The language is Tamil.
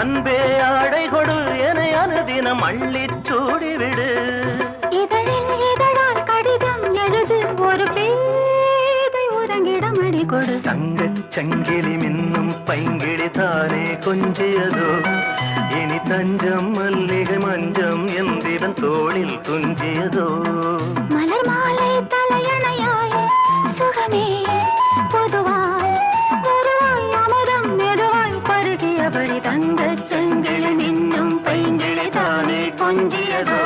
அன்பே ஆடை கொடு என அனுதினம் அள்ளி சூடிவிடு இதழில் இதழால் கடிதம் எழுது ஒரு பேதை உறங்கிடம் அடி கொடு தங்கச் சங்கிலி மின்னும் பைங்கிழி தானே கொஞ்சியதோ தஞ்சம் மல்லிகை மஞ்சம் எந்திரன் தோளில் துஞ்சியதோ. மலர் மாலை தலையணையாய் சுகமே பொதுவாய் பொதுவாய் அமுதம் மெதுவாய் பருகியபடி தங்கச் செங்கிழி மின்னும் பைங்கிழை தானே கொஞ்சியதோ.